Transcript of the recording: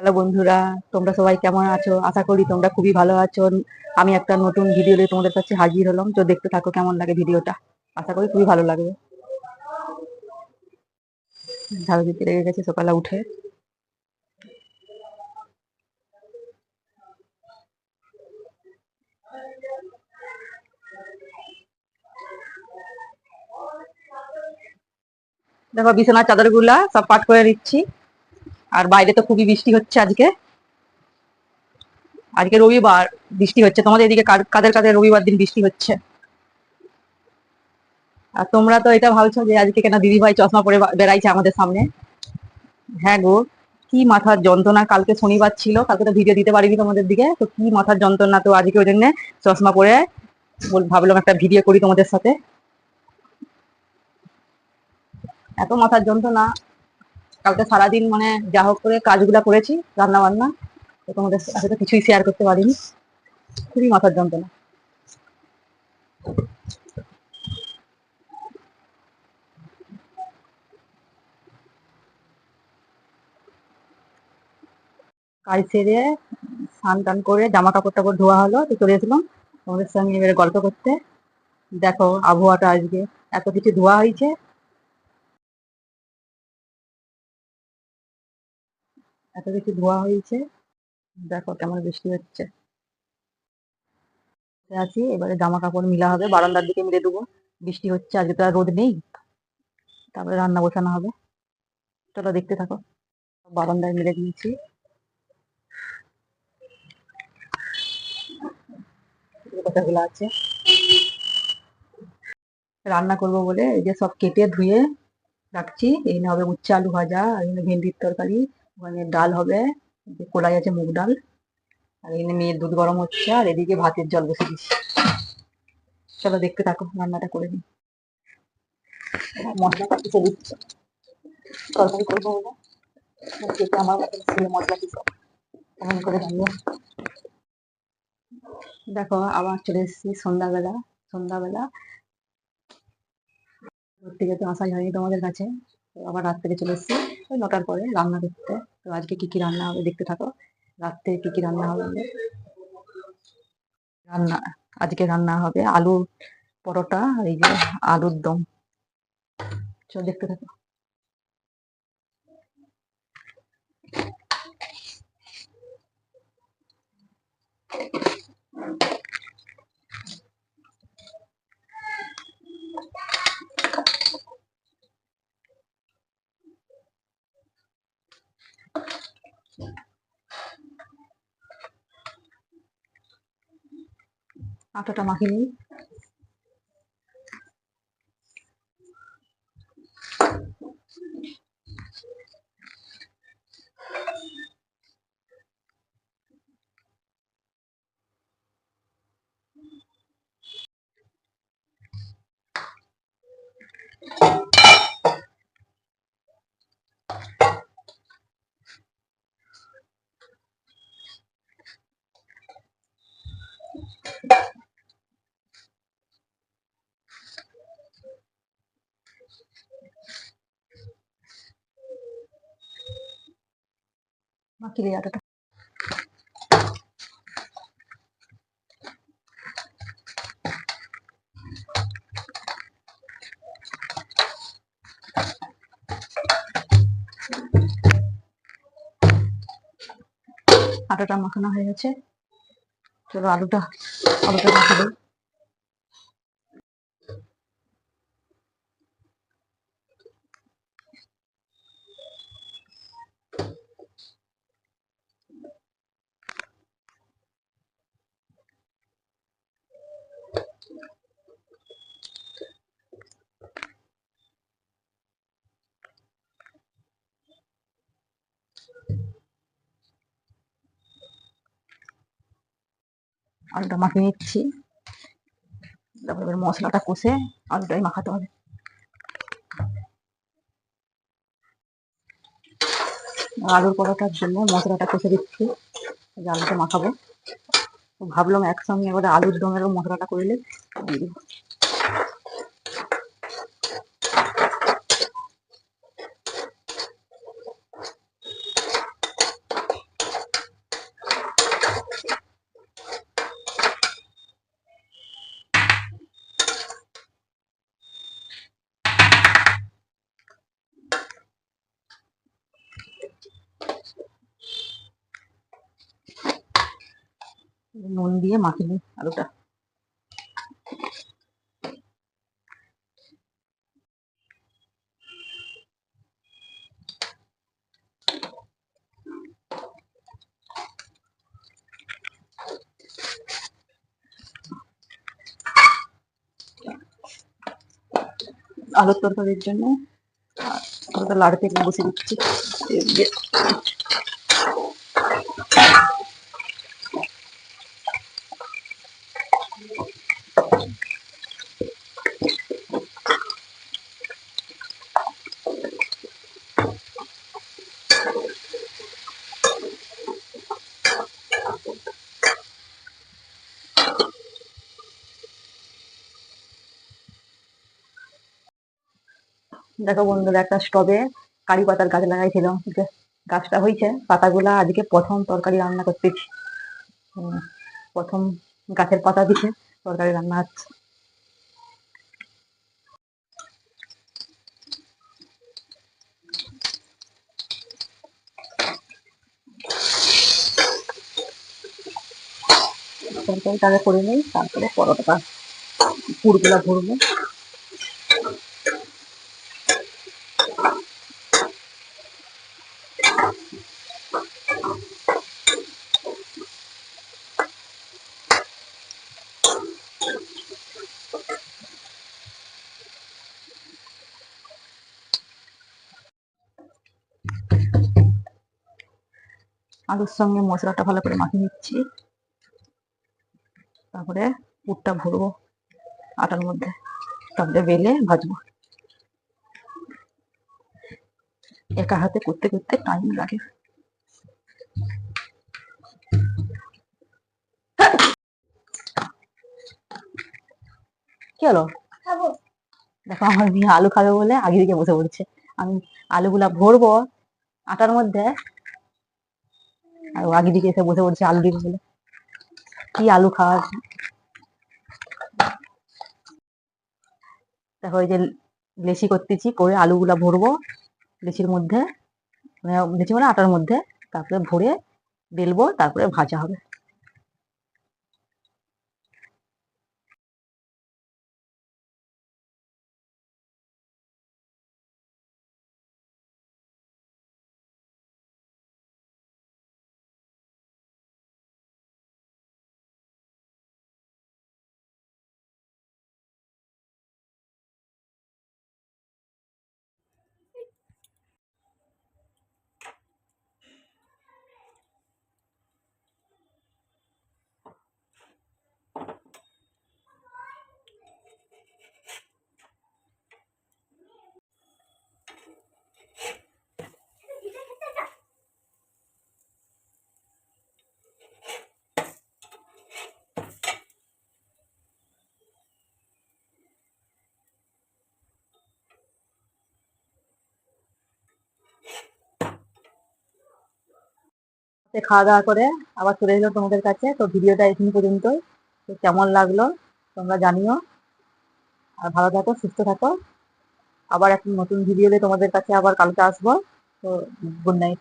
Hello বন্ধুরা, তোমরা সবাই কেমন আছো? আশা করি তোমরা খুবই ভালো আছো। আমি একটা নতুন ভিডিও নিয়ে তোমাদের কাছে হাজির হলাম, তো দেখতে থাকো কেমন লাগে ভিডিওটা আশা করি খুবই ভালো লাগবে। ঝাড়ু দিতে লেগে গেছে, সকালে উঠে। দেখো বিছানার চাদরগুলা সব পাট করে নিচ্ছি। আর বাইরে তো খুবই বৃষ্টি হচ্ছে আজকে। আজকে রবিবার বৃষ্টি হচ্ছে। তোমাদের এদিকে কাদের কাদের রবিবার দিন বৃষ্টি হচ্ছে? আর তোমরা তো এটা ভাবছ যে আজকে কেন দিদি ভাই চশমা পরে বেড়াইছে আমাদের সামনে? হ্যাঁ গো, কি মাথার যন্ত্রণা? কালকে শনিবার ছিল, কালকে তো ভিডিও দিতে পারিনি তোমাদের দিকে। তো কি মাথার যন্ত্রণা তো আজকে ওই জন্য চশমা পরে? ভাবলাম একটা ভিডিও করি তোমাদের সাথে। এত মাথার যন্ত্রণা। কালকে সারাদিন মানে যা হোক করে কাজগুলা করেছি রান্না বান্না তো তোমাদের সাথে কিছুই শেয়ার করতে পারিনি। খুবই মাথার যন্ত্রণা। কাজ সেরে স্নান টান করে জামা কাপড় টাপড় ধোয়া হলো, তো চলে এসলাম তোমাদের সঙ্গে এবারে গল্প করতে। দেখো, আবহাওয়াটা আজকে এত কিছু ধোয়া হয়েছে এত কিছু ধোয়া হয়েছে। দেখো কেমন বৃষ্টি হচ্ছে। আছি, এবারে জামা কাপড় মিলা হবে, বারান্দার দিকে মিলে দেবো। বৃষ্টি হচ্ছে, আজকে তো আর রোদ নেই। তারপরে রান্না বসানো হবে। চলো দেখতে থাকো। বারান্দায় মিলে দিয়েছি। আছে। রান্না করব বলে এই যে সব কেটে ধুয়ে রাখছি। এই হবে উচ্ছে আলু ভাজা এখানে ভেন্ডির তরকারি। ওখানে ডাল হবে কলাই আছে, মুগ ডাল, আর এখানে মেয়ের দুধ গরম হচ্ছে, আর এদিকে ভাতের জল বসে দিচ্ছি। চলো দেখতে থাকো, রান্নাটা করে এবার মশলাটা তরকারি করব আমার ছেলে মশলা কেমন করে জানিয়ে দেখো, আবার চলে এসেছি সন্ধ্যাবেলা সন্ধ্যাবেলা। ঘর থেকে তো আসাই হয়নি তোমাদের কাছে আবার রাত থেকে চলে এসেছি। নটার পরে রান্না করতে। তো আজকে কি কি রান্না হবে দেখতে থাকো। রাত্রে কি কি রান্না হবে? রান্না, আজকে রান্না হবে আলু পরোটা, এই যে আলুর দম। চল দেখতে থাকো। আটাটা মাখিয়ে নিই। মাখিয়ে দিই আটাটা আটাটা মাখানো হয়ে গেছে চলো আলুটা আলুটা মাখিয়ে দিই আলুটা মাখিয়ে নিচ্ছি। তারপর এবার মশলাটা কষে আলুটাই মাখাতে হবে। আলুর পরোটার জন্য মশলাটা কষে দিচ্ছি। আলুটা মাখাবো। ভাবলাম একসঙ্গে এবারে আলুর দমেরও মশলাটা করলে দিয়ে নুন দিয়ে মাখিয়ে নিই আলুটা। আলুর তরকারির জন্য আলুটা লাড়তে বসে দিচ্ছি। দেখো বন্ধুরা, একটা স্টবে কারি পাতার গাছ লাগাইছিলাম গা- গাছটা হয়েছে পাতাগুলা আজকে প্রথম তরকারি রান্না করতেছি। প্রথম গাছের পাতা দিয়ে তরকারি রান্না হচ্ছে। তরকারি করে নিই, তারপরে পরোটা, পুরগুলা ভরবো। আলুর সঙ্গে মশলাটা ভালো করে মাখিয়ে নিচ্ছি। তারপরে পুরটা ভরবো আটার মধ্যে। তারপরে বেলে ভাজবো। একা হাতে করতে করতে টাইম লাগে। কি হলো? দেখো আমার মেয়ে আলু খাবে বলে আগে দিকে বসে পড়ছে। আমি আলুগুলা ভরবো আটার মধ্যে আর আগে দিকে এসে বসে পড়ছে আলু দিবে বলে। কি আলু খাওয়া দেখো ওই যে লেচি করতেছি, করে আলুগুলা ভরবো লেচির মধ্যে মানে লেচি মানে আটার মধ্যে, তারপরে ভরে বেলবো, তারপরে ভাজা হবে তো খাওয়া দাওয়া করে আবার চলে এলো তোমাদের কাছে। তো ভিডিওটা এখানে পর্যন্ত কেমন লাগল তোমরা জানিও। আর ভালো থাকো, সুস্থ থাকো। আবার একটা নতুন ভিডিও তোমাদের কাছে আবার কালকে আসব। তো গুড নাইট